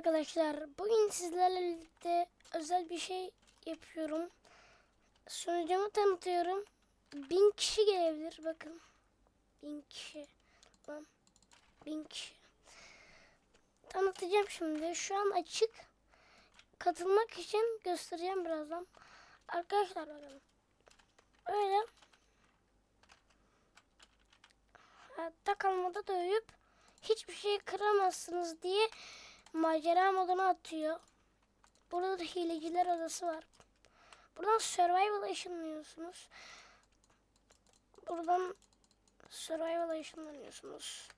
arkadaşlar. Bugün sizlerle birlikte özel bir şey yapıyorum. Sunucumu tanıtıyorum. Bin kişi gelebilir bakın. Bin kişi. Lan. Bin kişi. Tanıtacağım şimdi. Şu an açık. Katılmak için göstereceğim birazdan. Arkadaşlar bakın. Öyle. Hayatta kalmada da uyup hiçbir şey kıramazsınız diye macera moduna atıyor. Burada da hileciler odası var. Buradan survival'a ışınlıyorsunuz. Buradan survival'a ışınlanıyorsunuz.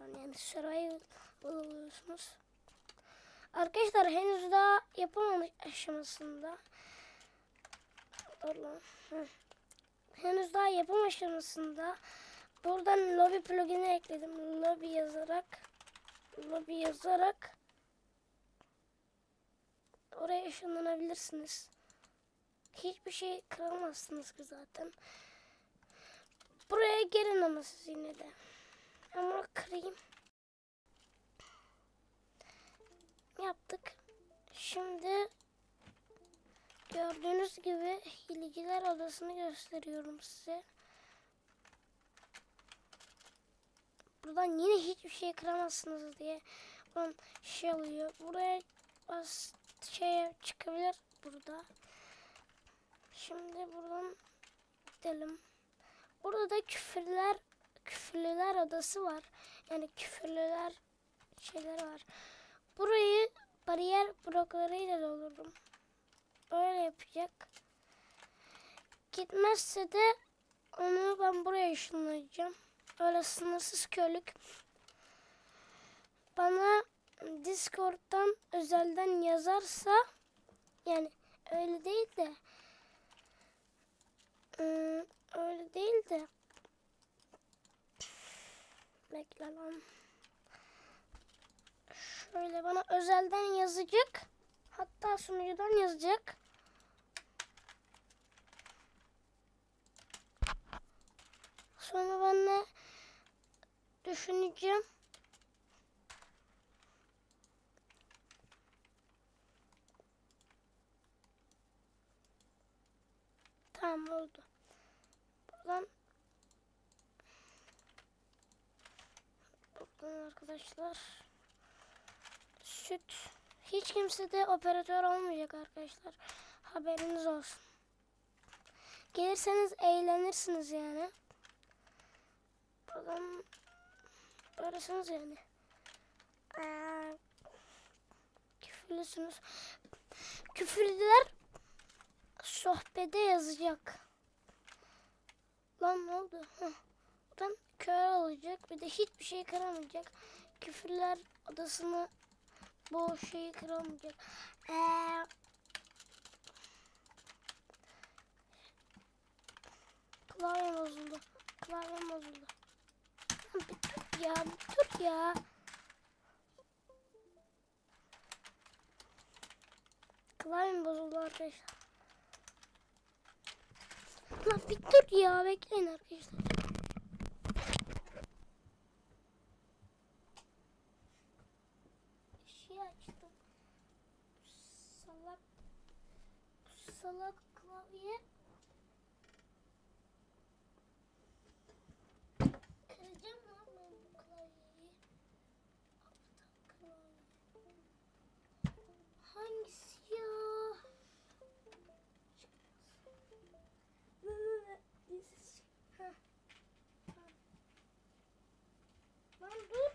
Yani survival oluyorsunuz. Arkadaşlar henüz daha yapım aşamasında. Hı. Henüz daha yapım aşamasında. Buradan lobby plugin'i ekledim. Lobby yazarak lobby yazarak oraya ışınlanabilirsiniz. Hiçbir şey kıramazsınız ki zaten. Buraya gelin ama siz yine de. Ama kırayım. Yaptık. Şimdi gördüğünüz gibi hileciler odasını gösteriyorum size. Buradan yine hiçbir şey kıramazsınız diye buradan şey oluyor. Buraya bas şey çıkabilir burada. Şimdi buradan gidelim. Burada da küfürler küfürlüler adası var. Yani küfürlüler şeyler var. Burayı bariyer bloklarıyla doldururum. Öyle yapacak. Gitmezse de onu ben buraya ışınlayacağım. Öyle sınırsız körlük. Bana Discord'dan özelden yazarsa yani öyle değil de ıı, öyle değil de bekle lan. Şöyle bana özelden yazacak. Hatta sunucudan yazacak. Sonra de düşüneceğim. Tamam oldu. Buradan buradan arkadaşlar süt hiç kimse de operatör olmayacak arkadaşlar. Haberiniz olsun. Gelirseniz eğlenirsiniz yani. Buradan Öylesiniz yani. Aa, küfürlüsünüz. Küfürlüler sohbede yazacak. Lan ne oldu? Heh. Buradan kör olacak. Bir de hiçbir şey kıramayacak. Küfürler odasını bu şeyi kıramayacak. Ee, klavyem bozuldu. Klavyem bozuldu. Ya, dur ya. Klavyem bozuldu arkadaşlar. Lan bir dur ya, bekleyin arkadaşlar. Şey. Salak salak klavye Heh. Lan dur.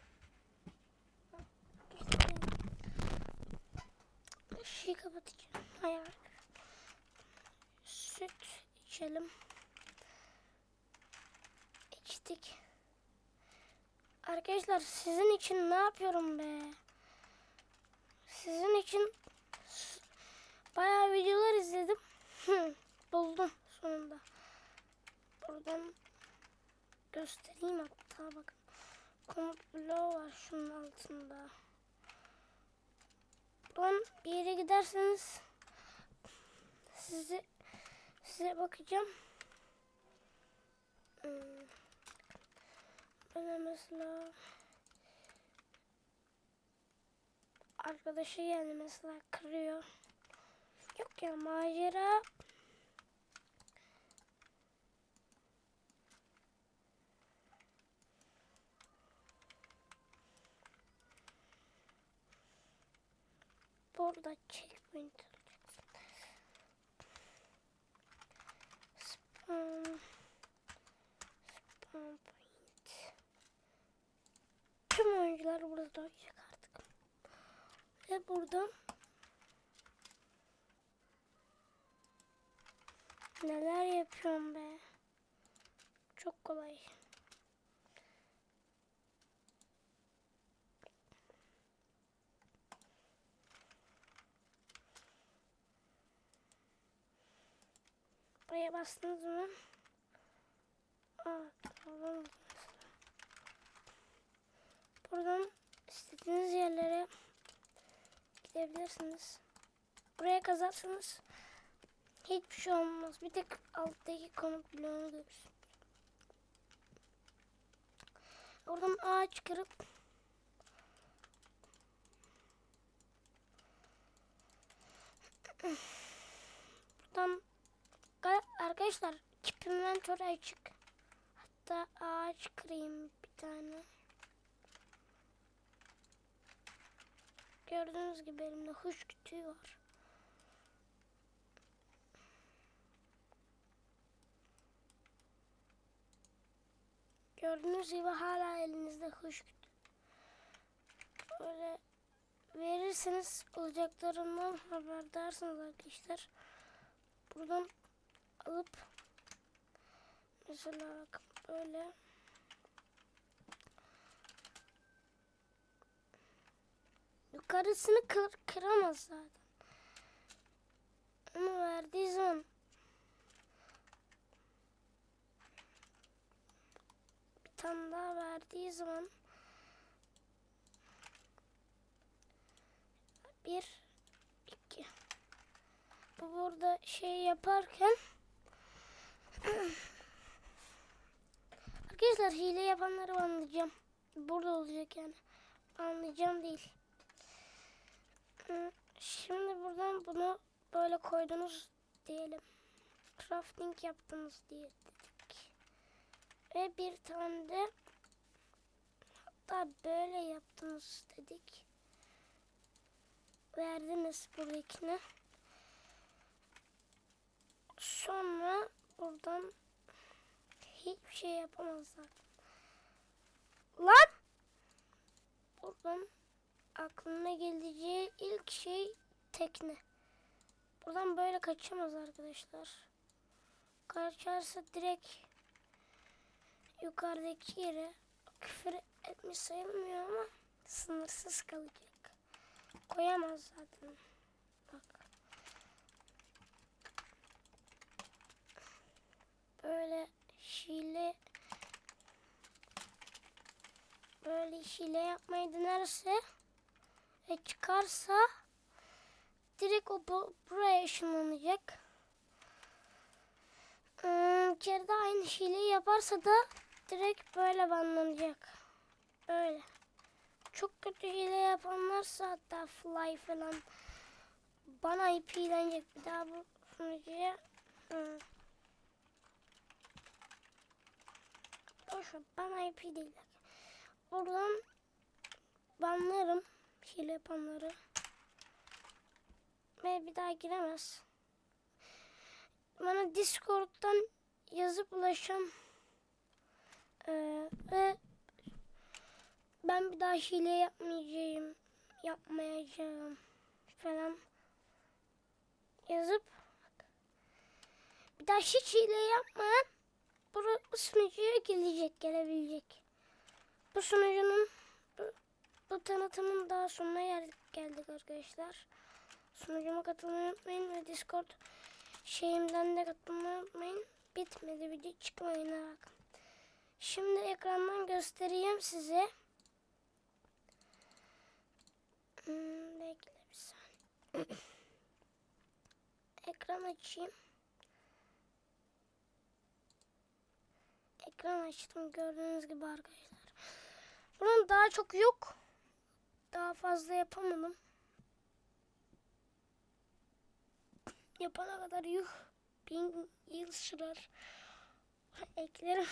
Şeyi kapatacağım. Hayır. Süt içelim. İçtik. Arkadaşlar sizin için ne yapıyorum be? Göstereyim hatta bakın. Komut bloğu var şunun altında. Buradan bir yere giderseniz size size bakacağım. Hmm. Böyle mesela arkadaşı geldi mesela kırıyor. Yok ya macera. Burada checkpoint alacaksın. Spawn. Spawn point. Tüm oyuncular burada oynayacak artık. Ve buradan neler yapıyorum be. Çok kolay. Buraya bastığınız zaman Aa. Buradan istediğiniz yerlere gidebilirsiniz. Buraya kazarsanız hiçbir şey olmaz. Bir tek alttaki konut bloğunu görürsün. Oradan ağaç kırıp buradan Ga- arkadaşlar kipimden çok açık. Hatta ağaç kırayım bir tane. Gördüğünüz gibi elimde huş kütüğü var. Gördüğünüz gibi hala elinizde huş kütüğü. Böyle verirseniz olacaklarından haberdarsınız arkadaşlar. Buradan alıp mesela böyle. Yukarısını kır, kıramaz zaten. Onu verdiği zaman. Bir tane daha verdiği zaman. Bir iki. Bu burada şey yaparken Arkadaşlar hile yapanları anlayacağım. Burada olacak yani. Anlayacağım değil. Şimdi buradan bunu böyle koydunuz diyelim. Crafting yaptınız diye dedik. Ve bir tane de hatta böyle yaptınız dedik. Verdiniz buradakine. Sonra buradan hiçbir şey yapamazlar. Lan! Buradan aklına geleceği ilk şey tekne. Buradan böyle kaçamaz arkadaşlar. Kaçarsa direkt yukarıdaki yere küfür etmiş sayılmıyor ama sınırsız kalacak. Koyamaz zaten. Bak. Böyle hile böyle hile yapmayı denerse ve çıkarsa direkt o bu, buraya ışınlanacak. Hmm, bir kere de aynı hileyi yaparsa da direkt böyle banlanacak. Böyle. Çok kötü hile yapanlarsa hatta fly falan bana IP'lenecek bir daha bu sunucuya. Hmm. Boşver bana IP değil. Oradan banlarım hile yapanları. Ve bir daha giremez. Bana Discord'dan yazıp ulaşan ee, ve ben bir daha hile yapmayacağım, yapmayacağım falan yazıp bir daha hiç hile yapmayan bu, bu sunucuya gelecek, gelebilecek. Bu sunucunun bu, bu tanıtımın daha sonuna geldik, geldik arkadaşlar. Sunucuma katılmayı unutmayın ve Discord şeyimden de katılmayı unutmayın. Bitmedi video çıkmayın bakın. Şimdi ekrandan göstereyim size. Hmm, bekle bir saniye. Ekran açayım. ekran açtım gördüğünüz gibi arkadaşlar. Bunun daha çok yok. Daha fazla yapamadım. Yapana kadar yuh bin yıl sürer. Eklerim.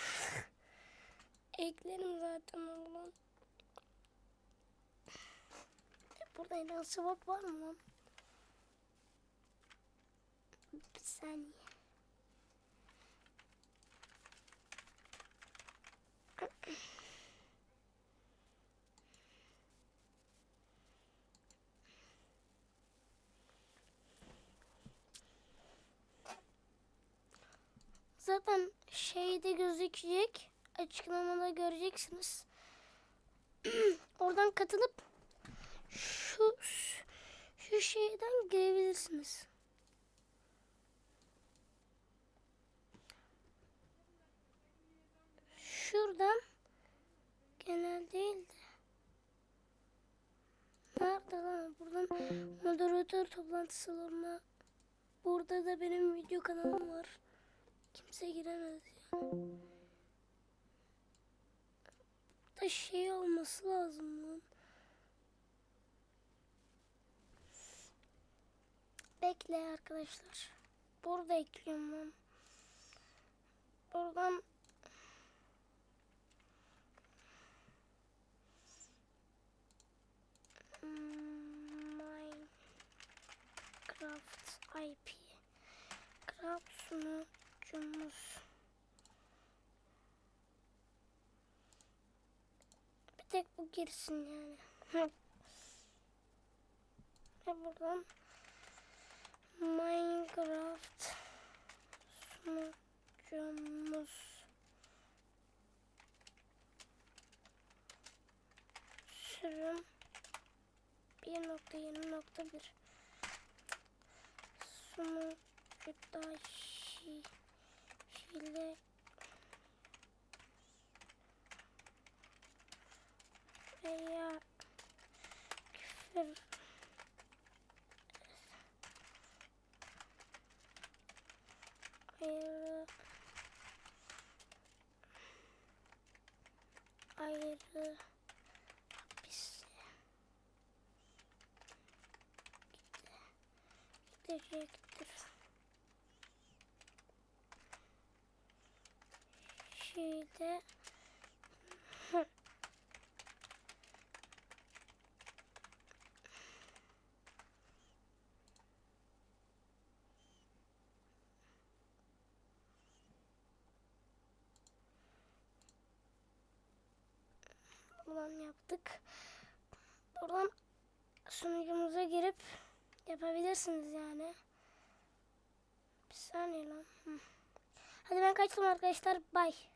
Eklerim zaten oğlum. E, burada en az var mı lan? Bir saniye. Zaten şeyde gözükecek. Açıklamada göreceksiniz. Oradan katılıp şu şu şeyden girebilirsiniz. Şuradan genel değildi. Nerede lan? Buradan moderatör toplantı salonuna. Burada da benim video kanalım var. Kimse giremez yani. Da şey olması lazım lan. Bekle arkadaşlar. Burada ekliyorum ben. Buradan Minecraft IP Craft sunucumuz. Bir tek bu girsin yani. Ve buradan Minecraft sunucumuz. Sürüm 1.20.1 sunucuda şi, şile veya küfür ayrı ayrı gidecektir. Şeyde Buradan yaptık. Buradan sunucumuza girip yapabilirsiniz yani. Bir saniye lan. Hadi ben kaçtım arkadaşlar. Bye.